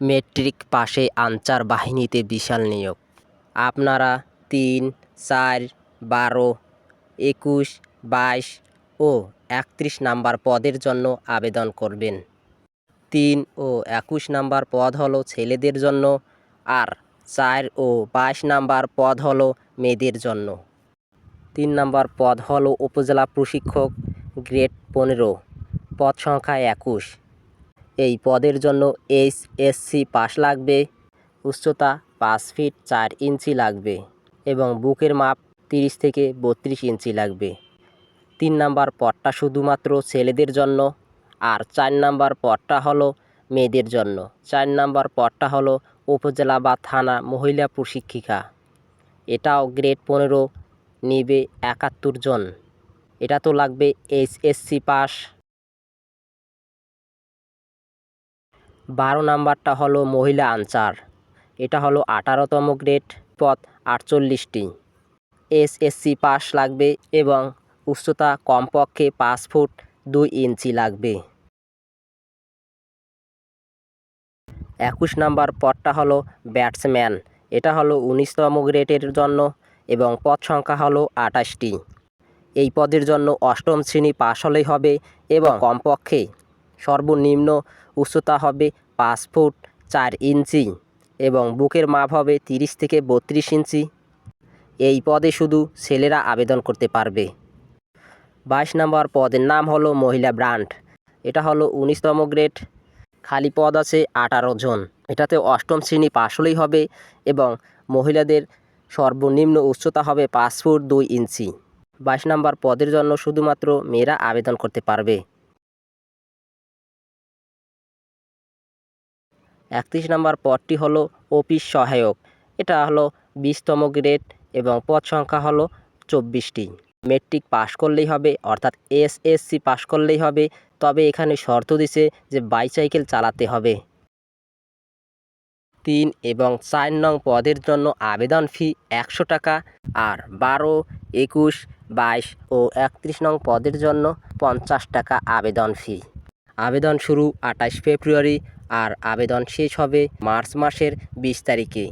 Metric পাশে answer বাহিনীতে বিশাল নিয়োগ। আপনারা তিন, চার, বারো, একুশ, বাইশ ও একত্রিশ নাম্বার পদের জন্য আবেদন করবেন। তিন ও একুশ নাম্বার পদ হলো ছেলেদের জন্য, আর চার ও বাইশ নাম্বার পদ হলো মেয়েদের জন্য। তিন নাম্বার পদ হলো উপজেলা প্রশিক্ষক, গ্রেড পনেরো, পদ সংখ্যা একুশ। এই পদের জন্য এইচ এসসি পাস লাগবে। উচ্চতা পাঁচ ফিট চার ইঞ্চি লাগবে এবং বুকের মাপ তিরিশ থেকে বত্রিশ ইঞ্চি লাগবে। তিন নাম্বার পদটা শুধুমাত্র ছেলেদের জন্য আর চার নাম্বার পদটা হলো মেয়েদের জন্য। চার নাম্বার পদটা হলো উপজেলা বা থানা মহিলা প্রশিক্ষিকা। এটাও গ্রেড পনেরো নিবে একাত্তর জন। এটা তো লাগবে এইচ এইচএসসি পাস। বারো নাম্বারটা হলো মহিলা আনসার। এটা হলো আঠারোতম গ্রেড, পদ আটচল্লিশটি। এসএসসি পাস লাগবে এবং উচ্চতা কমপক্ষে পাঁচ ফুট দুই ইঞ্চি লাগবে। একুশ নাম্বার পদটা হলো ব্যাটসম্যান। এটা হলো উনিশতম গ্রেডের জন্য এবং পদ সংখ্যা হলো আঠাশটি। এই পদের জন্য অষ্টম শ্রেণি পাশ হলেই হবে এবং কমপক্ষে সর্বনিম্ন উচ্চতা হবে পাঁচ ফুট চার ইঞ্চি এবং বুকের মাপ হবে তিরিশ থেকে বত্রিশ ইঞ্চি। এই পদে শুধু ছেলেরা আবেদন করতে পারবে। বাইশ নম্বর পদের নাম হলো মহিলা ব্রান্ড। এটা হলো উনিশতম গ্রেড। খালি পদ আছে আঠারো জন। এটাতে অষ্টম শ্রেণি পাশ হলেই হবে এবং মহিলাদের সর্বনিম্ন উচ্চতা হবে পাঁচ ফুট দুই ইঞ্চি। বাইশ নম্বর পদের জন্য শুধুমাত্র মেয়েরা আবেদন করতে পারবে। একত্রিশ নম্বর পদটি হলো অফিস সহায়ক। এটা হলো বিশতম গ্রেড এবং পদ সংখ্যা হলো চব্বিশটি। মেট্রিক পাশ করলেই হবে, অর্থাৎ এসএসসি পাশ করলেই হবে। তবে এখানে শর্ত দিছে যে বাইসাইকেল চালাতে হবে। তিন এবং চার নং পদের জন্য আবেদন ফি একশো টাকা আর বারো, একুশ, বাইশ ও একত্রিশ নং পদের জন্য পঞ্চাশ টাকা আবেদন ফি। আবেদন শুরু আঠাশ ফেব্রুয়ারি আর আবেদন শেষ হবে মার্চ মাসের বিশ তারিখে।